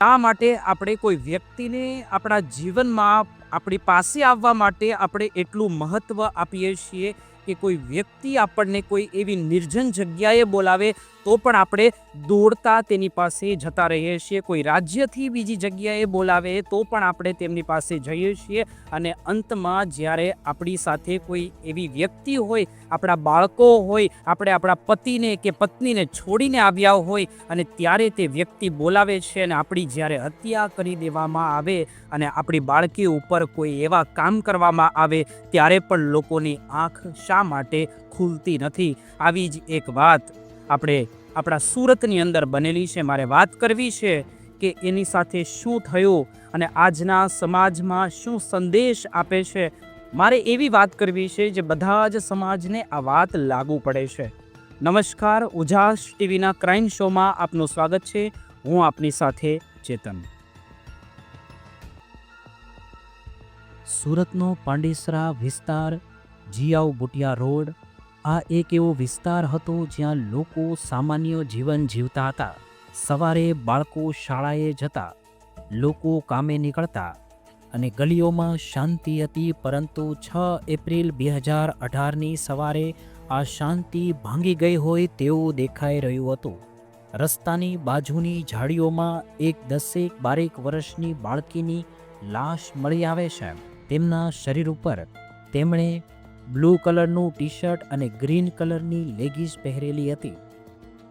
આ માટે આપણે કોઈ વ્યક્તિને આપણા જીવનમાં આપણી પાસે આવવા માટે આપણે એટલું મહત્ત્વ આપીએ છીએ કે કોઈ વ્યક્તિ આપણને કોઈ એવી નિર્જન જગ્યાએ બોલાવે તો પણ આપણે દોડતા તેની પાસે જતા રહીએ છીએ. કોઈ રાજ્યથી બીજી જગ્યાએ બોલાવે તો પણ આપણે તેમની પાસે જઈએ છીએ અને અંતમાં જ્યારે આપણી સાથે કોઈ એવી વ્યક્તિ હોય, આપણા બાળકો હોય, આપણે આપણા પતિને કે પત્નીને છોડીને આવ્યા હોય અને ત્યારે તે વ્યક્તિ બોલાવે છે અને આપણી જ્યારે હત્યા કરી દેવામાં આવે અને આપણી બાળકી ઉપર કોઈ એવા કામ કરવામાં આવે, ત્યારે પણ લોકોની આંખ શા માટે ખુલતી નથી? આવી જ એક વાત આપણે આપણા સુરતની અંદર બનેલી છે. મારે વાત કરવી છે કે એની સાથે શું થયું અને આજના સમાજમાં શું સંદેશ આપે છે. મારે એવી વાત કરવી છે જે બધા જ સમાજને આ વાત લાગુ પડે છે. નમસ્કાર, ઉજાસ ટીવીના ક્રાઇમ શોમાં આપનું સ્વાગત છે. હું આપની સાથે ચેતન. સુરતનો પાંડેસરા વિસ્તાર જીયાઉ બુટિયા રોડ આ એક એવો વિસ્તાર હતો જ્યાં લોકો સામાન્ય જીવન જીવતા હતા. સવારે બાળકો શાળાએ જતા, લોકો કામે નીકળતા અને ગલીઓમાં શાંતિ હતી પરંતુ છ એપ્રિલ બે હજાર અઢારની સવારે આ શાંતિ ભાંગી ગઈ હોય તેવું દેખાઈ રહ્યું હતું. રસ્તાની બાજુની ઝાડીઓમાં એક દસેક બારેક વર્ષની બાળકીની લાશ મળી આવે છે. તેમના શરીર ઉપર તેમણે બ્લુ કલરનું ટી શર્ટ અને ગ્રીન કલરની લેગીઝ પહેરેલી હતી.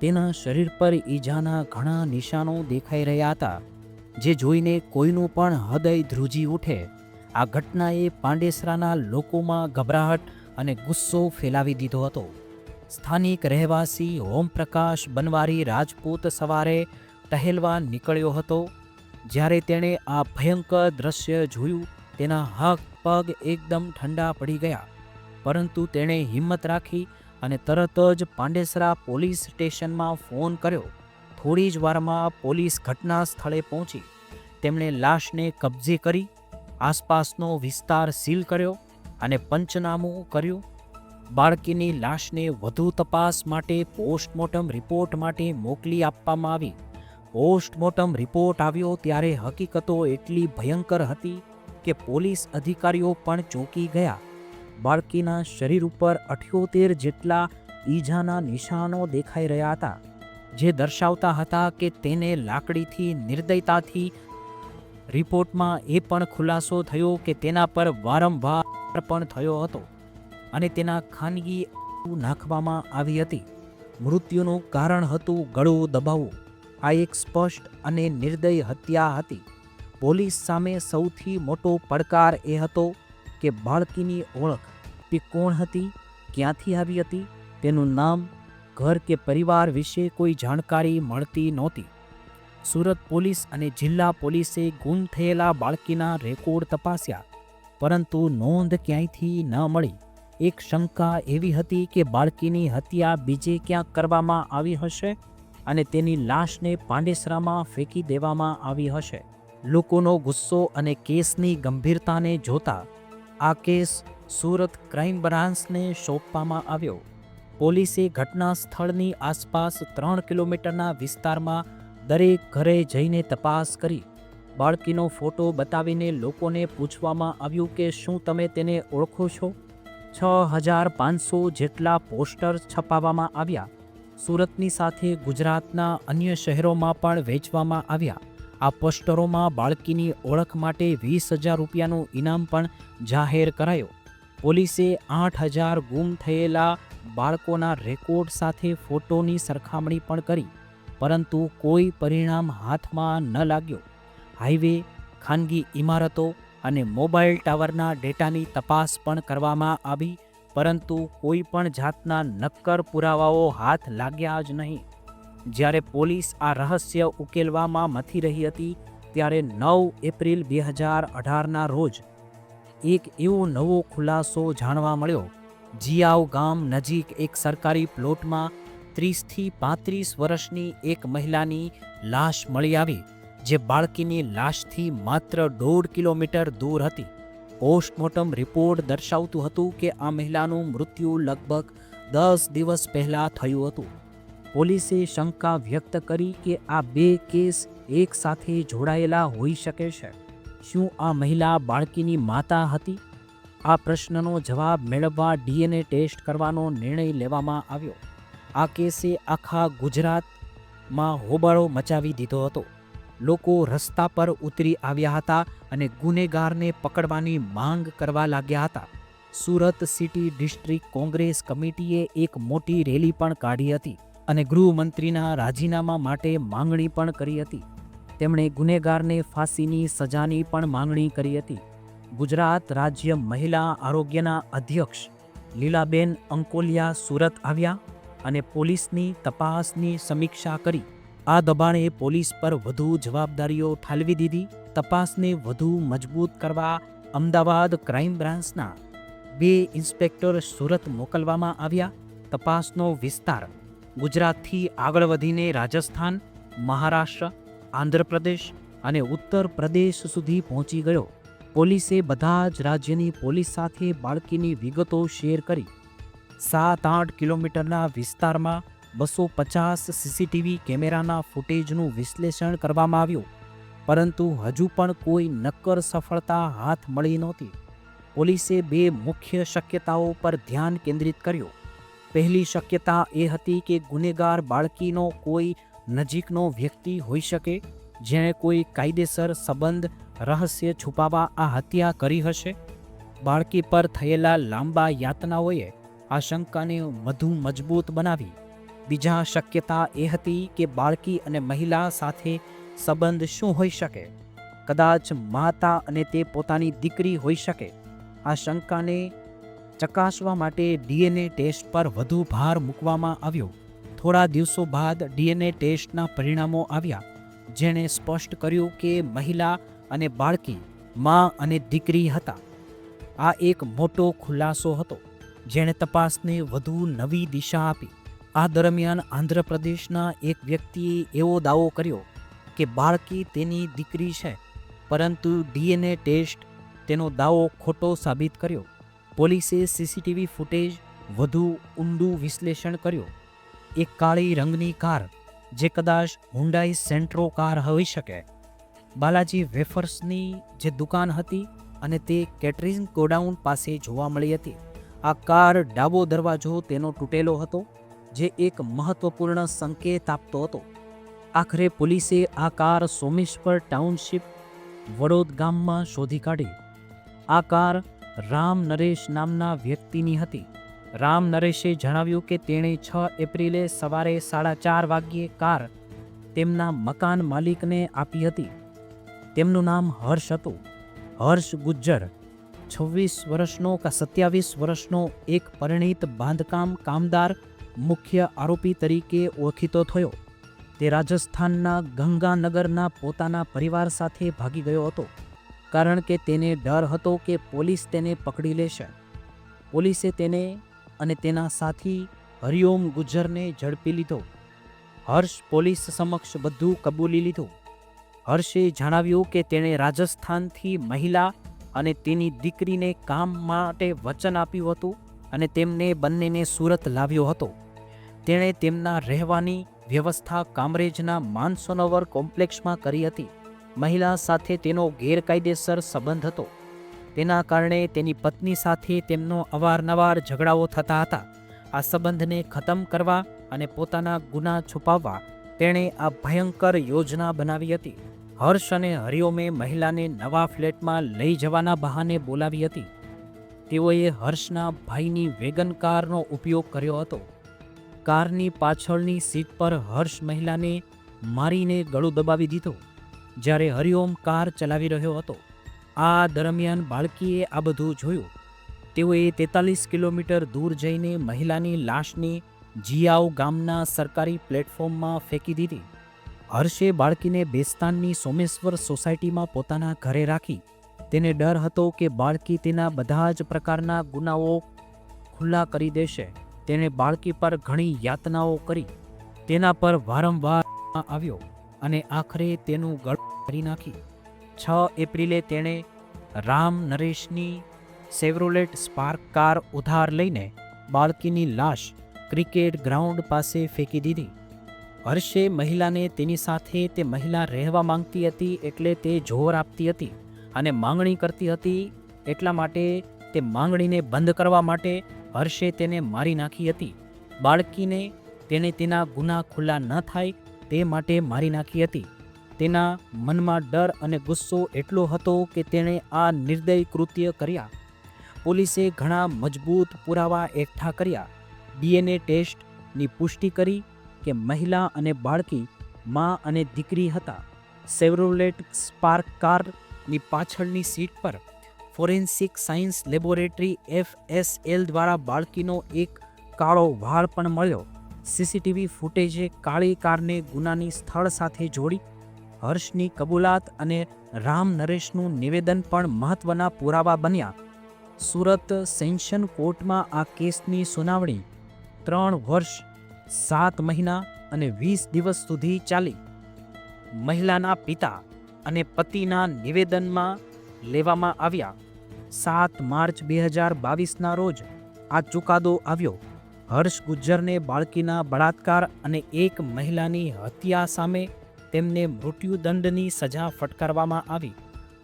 તેના શરીર પર ઈજાના ઘણા નિશાનો દેખાઈ રહ્યા હતા, જે જોઈને કોઈનું પણ હૃદય ધ્રુજી ઉઠે. આ ઘટનાએ પાંડેસરાના લોકોમાં ગભરાહટ અને ગુસ્સો ફેલાવી દીધો હતો. સ્થાનિક રહેવાસી ઓમપ્રકાશ બનવારી રાજપૂત સવારે ટહેલવા નીકળ્યો હતો, જ્યારે તેણે આ ભયંકર દ્રશ્ય જોયું. તેના હાથ પગ એકદમ ઠંડા પડી ગયા. પરંતુ તેણે હિંમત રાખી અને તરત જ પાંડેસરા પોલીસ સ્ટેશનમાં ફોન કર્યો. થોડી જ વારમાં પોલીસ ઘટના સ્થળે પહોંચી. તેમણે લાશને કબજે કરી, આસપાસનો વિસ્તાર સીલ કર્યો અને પંચનામું કર્યું. બાળકીની લાશને વધુ તપાસ માટે પોસ્ટમોર્ટમ રિપોર્ટ માટે મોકલી આપવામાં આવી. પોસ્ટમોર્ટમ રિપોર્ટ આવ્યો ત્યારે હકીકતો એટલી ભયંકર હતી કે પોલીસ અધિકારીઓ પણ ચોંકી ગયા. બાળકીના શરીર ઉપર અઠ્યોતેર જેટલા ઈજાના નિશાનો દેખાઈ રહ્યા હતા, જે દર્શાવતા હતા કે તેને લાકડીથી, નિર્દયતાથી રિપોર્ટમાં એ પણ ખુલાસો થયો કે તેના પર વારંવાર પણ થયો હતો અને તેના ખાનગી નાખવામાં આવી હતી. મૃત્યુનું કારણ હતું ગળું દબાવવું આ એક સ્પષ્ટ અને નિર્દય હત્યા હતી. પોલીસ સામે સૌથી મોટો પડકાર એ હતો કે બાળકીની ઓળખ તે કોણ હતી, ક્યાંથી આવી હતી, તેનું નામ, ઘર કે પરિવાર વિશે કોઈ જાણકારી મળતી નહોતી. સુરત પોલીસ અને જિલ્લા પોલીસે ગુમ થયેલા બાળકીના રેકોર્ડ તપાસ્યા, પરંતુ નોંધ ક્યાંયથી ન મળી. એક શંકા એવી હતી કે બાળકીની હત્યા બીજે ક્યાંક કરવામાં આવી હશે અને તેની લાશને પાંડેસરામાં ફેંકી દેવામાં આવી હશે. લોકોનો ગુસ્સો અને કેસની ગંભીરતાને જોતા આ કેસ સુરત ક્રાઇમ બ્રાન્ચને સોંપવામાં આવ્યો. પોલીસે ઘટના સ્થળની આસપાસ ત્રણ કિલોમીટરના વિસ્તારમાં દરેક ઘરે જઈને તપાસ કરી. બાળકીનો ફોટો બતાવીને લોકોને પૂછવામાં આવ્યું કે શું તમે તેને ઓળખો છો? છ હજાર પાંચસો જેટલા પોસ્ટર છપાવવામાં આવ્યા. સુરતની સાથે ગુજરાતના અન્ય શહેરોમાં પણ વેચવામાં આવ્યા. આ પોસ્ટરોમાં બાળકીની ઓળખ માટે વીસ હજાર રૂપિયાનું ઇનામ પણ જાહેર કરાયો. પોલીસે આઠ હજાર ગુમ થયેલા બાળકોના રેકોર્ડ સાથે ફોટોની સરખામણી પણ કરી, પરંતુ કોઈ પરિણામ હાથમાં ન લાગ્યો. હાઈવે, ખાનગી ઇમારતો અને મોબાઈલ ટાવરના ડેટાની તપાસ પણ કરવામાં આવી, પરંતુ કોઈ પણ જાતના નક્કર પુરાવાઓ હાથ લાગ્યા જ નહીં. જ્યારે પોલીસ આ રહસ્ય ઉકેલવામાં મથી રહી હતી, ત્યારે નવ એપ્રિલ બે હજાર અઢારના રોજ એક એવો નવો ખુલાસો જાણવા મળ્યો. જીયાવ ગામ નજીક એક સરકારી પ્લોટમાં ત્રીસથી પાંત્રીસ વર્ષની એક મહિલાની લાશ મળી આવી, જે બાળકીની લાશથી માત્ર દોઢ કિલોમીટર દૂર હતી. પોસ્ટમોર્ટમ રિપોર્ટ દર્શાવતું હતું કે આ મહિલાનું મૃત્યુ લગભગ દસ દિવસ પહેલાં થયું હતું. પોલીસે શંકા વ્યક્ત કરી કે આ બે કેસ એક સાથે જોડાયેલા હોઈ શકે છે. શું આ મહિલા બાળકીની માતા હતી? આ પ્રશ્નનો જવાબ મેળવવા ડીએનએ ટેસ્ટ કરવાનો નિર્ણય લેવામાં આવ્યો. આ કેસે આખા ગુજરાતમાં હોબાળો મચાવી દીધો હતો. લોકો રસ્તા પર ઉતરી આવ્યા હતા અને ગુનેગારને પકડવાની માંગ કરવા લાગ્યા હતા. સુરત સિટી ડિસ્ટ્રિક્ટ કોંગ્રેસ કમિટીએ એક મોટી રેલી પણ કાઢી હતી. અને ગૃહમંત્રીના રાજીનામા માટે માંગણી પણ કરી હતી. તેમણે ગુનેગારને ફાંસીની સજાની પણ માંગણી કરી હતી. ગુજરાત રાજ્ય મહિલા આરોગ્યના અધ્યક્ષ લીલાબેન અંકોલિયા સુરત આવ્યા અને પોલીસની તપાસની સમીક્ષા કરી. આ દબાણે પોલીસ પર વધુ જવાબદારીઓ ઠાલવી દીધી. તપાસને વધુ મજબૂત કરવા અમદાવાદ ક્રાઇમ બ્રાન્ચના બે ઇન્સ્પેક્ટર સુરત મોકલવામાં આવ્યા. તપાસનો વિસ્તાર ગુજરાતથી આગળ વધીને રાજસ્થાન, મહારાષ્ટ્ર, આંધ્રપ્રદેશ અને ઉત્તર પ્રદેશ સુધી પહોંચી ગયો. પોલીસે બધા જ રાજ્યની પોલીસ સાથે બાળકીની વિગતો શેર કરી. સાત આઠ કિલોમીટરના વિસ્તારમાં બસો પચાસ સીસીટીવી કેમેરાના ફૂટેજનું વિશ્લેષણ કરવામાં આવ્યું. પરંતુ હજુ પણ કોઈ નક્કર સફળતા હાથ મળી નહોતી. પોલીસે બે મુખ્ય શક્યતાઓ પર ધ્યાન કેન્દ્રિત કર્યું. પહેલી શક્યતા એ હતી કે ગુનેગાર બાળકીનો કોઈ નજીકનો વ્યક્તિ હોઈ શકે, જેણે કોઈ કાયદેસર સંબંધ રહસ્ય છુપાવવા આ હત્યા કરી હશે. બાળકી પર થયેલા લાંબા યાતનાઓએ આ શંકાને વધુ મજબૂત બનાવી. બીજા શક્યતા એ હતી કે બાળકી અને મહિલા સાથે સંબંધ શું હોઈ શકે? કદાચ માતા અને તે પોતાની દીકરી હોઈ શકે. આ શંકાને ચકાસવા માટે ડીએનએ ટેસ્ટ પર વધુ ભાર મૂકવામાં આવ્યો. થોડા દિવસો બાદ ડીએનએ ટેસ્ટના પરિણામો આવ્યા. જેણે સ્પષ્ટ કર્યું કે મહિલા અને બાળકી મા અને દીકરી હતા. આ એક મોટો ખુલાસો હતો, જેણે તપાસને વધુ નવી દિશા આપી. આ દરમિયાન આંધ્રપ્રદેશના એક વ્યક્તિએ એવો દાવો કર્યો કે બાળકી તેની દીકરી છે, પરંતુ ડીએનએ ટેસ્ટ તેનો દાવો ખોટો સાબિત કર્યો. પોલીસે સીસીટીવી ફૂટેજ વધુ ઊંડું વિશ્લેષણ કર્યું. એક કાળી રંગની કાર, જે કદાચ હુન્ડાઈ સેન્ટ્રો કાર હોઈ શકે. બાલાજી વેફર્સની જે દુકાન હતી અને તે કેટરિંગ ગોડાઉન પાસે જોવા મળી હતી, આ કાર ડાબો દરવાજો તેનો તૂટેલો હતો, જે એક મહત્વપૂર્ણ સંકેત આપતો હતો. આખરે પોલીસે આ કાર સોમેશ્વર ટાઉનશીપ વડોદ ગામમાં શોધી કાઢી. આ કાર રામ નરેશ નામના વ્યક્તિની હતી. રામ નરેશે જણાવ્યું કે તેણે છ એપ્રિલે સવારે સાડા ચાર વાગ્યે કાર તેમના મકાન માલિકને આપી હતી. તેમનું નામ હર્ષ હતું. હર્ષ ગુજ્જર, છવ્વીસ વર્ષનો કે સત્યાવીસ વર્ષનો એક પરિણીત બાંધકામ કામદાર, મુખ્ય આરોપી તરીકે ઓળખીતો થયો. તે રાજસ્થાનના ગંગાનગરના પોતાના પરિવાર સાથે ભાગી ગયો હતો. કારણ કે તેને ડર હતો કે પોલીસ તેને પકડી લેશે. પોલીસે તેને અને તેના સાથી હરિઓમ ગુજ્જરને ઝડપી લીધો. હર્ષ પોલીસ સમક્ષ બધું કબૂલી લીધું. હર્ષે જણાવ્યું કે તેણે રાજસ્થાનથી મહિલા અને તેની દીકરીને કામ માટે વચન આપ્યું હતું અને તેમને બંનેને સુરત લાવ્યો હતો. તેણે તેમના રહેવાની વ્યવસ્થા કામરેજના માનસોનોવર કોમ્પ્લેક્ષમાં કરી હતી. મહિલા સાથે તેનો ગેરકાયદેસર સંબંધ હતો. તેના કારણે તેની પત્ની સાથે તેમનો અવારનવાર ઝઘડાઓ થતા હતા. આ સંબંધને ખતમ કરવા અને પોતાના ગુના છુપાવવા તેણે આ ભયંકર યોજના બનાવી હતી. હર્ષ અને હરિઓમે મહિલાને નવા ફ્લેટમાં લઈ જવાના બહાને બોલાવી હતી. તેઓએ હર્ષના ભાઈની વેગન કારનો ઉપયોગ કર્યો હતો. કારની પાછળની સીટ પર હર્ષ મહિલાને મારીને ગળું દબાવી દીધો. જ્યારે હરિઓમ કાર ચલાવી રહ્યો હતો, આ દરમિયાન બાળકીએ આ બધું જોયું. તેઓએ તેતાલીસ કિલોમીટર દૂર જઈને મહિલાની લાશની જીયાવ ગામના સરકારી પ્લેટફોર્મમાં ફેંકી દીધી. હર્ષે બાળકીને બેસ્તાનની સોમેશ્વર સોસાયટીમાં પોતાના ઘરે રાખી. તેને ડર હતો કે બાળકી તેના બધા જ પ્રકારના ગુનાઓ ખુલ્લા કરી દેશે. તેણે બાળકી પર ઘણી યાતનાઓ કરી. તેના પર વારંવાર આવ્યો. અને આખરે તેનું ગળ કરી નાખી. છ એપ્રિલે તેણે રામ નરેશની સેવરોલેટ સ્પાર્ક કાર ઉધાર લઈને બાળકીની લાશ ક્રિકેટ ગ્રાઉન્ડ પાસે ફેંકી દીધી. હર્ષે મહિલાને તેની સાથે તે મહિલા રહેવા માંગતી હતી એટલે તે જોર આપતી હતી અને માંગણી કરતી હતી એટલા માટે તે માંગણીને બંધ કરવા માટે હર્ષે તેને મારી નાખી હતી. બાળકીને તેણે તેના ગુના ખુલ્લા ન થાય તે માટે મારી નાખી હતી. તેના મનમાં ડર અને ગુસ્સો એટલો હતો કે તેણે આ નિર્દય કૃત્ય કર્યા. પોલીસે ઘણા મજબૂત પુરાવા એકઠા કર્યા. ડીએનએ ટેસ્ટની પુષ્ટિ કરી કે મહિલા અને બાળકી મા અને દીકરી હતા. સેવરોલેટ સ્પાર્ક કારની પાછળની સીટ પર forensic science laboratory F S L દ્વારા બાળકીનો એક કાળો વાળ પણ મળ્યો. સીસીટીવી ફૂટેજે કાળી કારને ગુનાની સ્થળ સાથે જોડી, હર્ષની કબૂલાત અને રામ નરેશનું નિવેદન પણ મહત્વના પુરાવા બન્યા. સુરત સેન્શન કોર્ટમાં આ કેસની સુનાવણી ત્રણ વર્ષ, સાત મહિના અને વીસ દિવસ સુધી ચાલી. મહિલાના પિતા અને પતિના નિવેદનમાં લેવામાં આવ્યા. સાત માર્ચ બે હજાર બાવીસના રોજ આ ચુકાદો આવ્યો. હર્ષ ગુજ્જરને બાળકીના બળાત્કાર અને એક મહિલાની હત્યા સામે તેમને મૃત્યુદંડની સજા ફટકારવામાં આવી.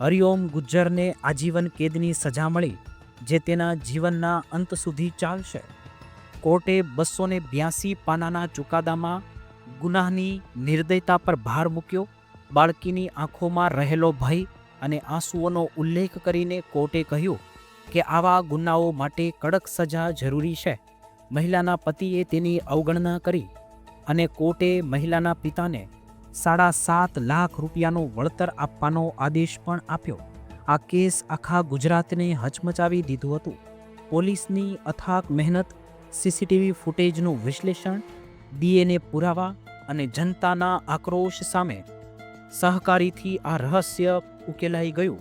હરિઓમ ગુજ્જરને આજીવન કેદની સજા મળી, જે તેના જીવનના અંત સુધી ચાલશે. કોર્ટે બસો ને બ્યાસી પાનાના ચુકાદામાં ગુનાહની નિર્દયતા પર ભાર મૂક્યો. બાળકીની આંખોમાં રહેલો ભય અને આંસુઓનો ઉલ્લેખ કરીને કોર્ટે કહ્યું કે આવા ગુનાઓ માટે કડક સજા જરૂરી છે. મહિલાના પતિએ તેની અવગણના કરી અને કોર્ટે મહિલાના પિતાને સાડા સાત લાખ રૂપિયાનું વળતર આપવાનો આદેશ પણ આપ્યો. આ કેસ આખા ગુજરાતને હચમચાવી દીધું હતું. પોલીસની અથાક મહેનત, સીસીટીવી ફૂટેજનું વિશ્લેષણ, ડીએનએ પુરાવા અને જનતાના આક્રોશ સામે સહકારીથી આ રહસ્ય ઉકેલાઈ ગયું.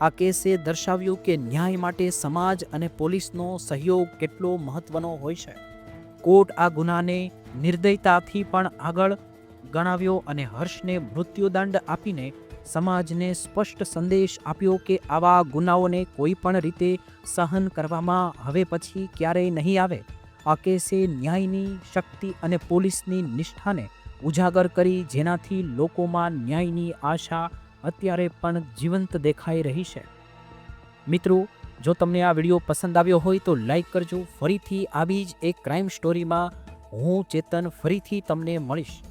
આ કેસે દર્શાવ્યું કે ન્યાય માટે સમાજ અને પોલીસનો સહયોગ કેટલો મહત્વનો હોય છે. કોર્ટ આ ગુનાને નિર્દયતાથી પણ આગળ ગણાવ્યો અને હર્ષને મૃત્યુદંડ આપીને સમાજને સ્પષ્ટ સંદેશ આપ્યો કે આવા ગુનાઓને કોઈ પણ રીતે સહન કરવામાં હવે પછી ક્યારેય નહીં આવે. આ કેસે ન્યાયની શક્તિ અને પોલીસની નિષ્ઠાને ઉજાગર કરી જેનાથી લોકોમાં ન્યાયની આશા અત્યારે પણ જીવંત દેખાઈ રહી છે. મિત્રો, જો તમને આ વીડિયો પસંદ આવ્યો હોય તો લાઈક કરજો. ફરીથી આવી જ એક ક્રાઇમ સ્ટોરીમાં હું ચેતન ફરીથી તમને મળીશ.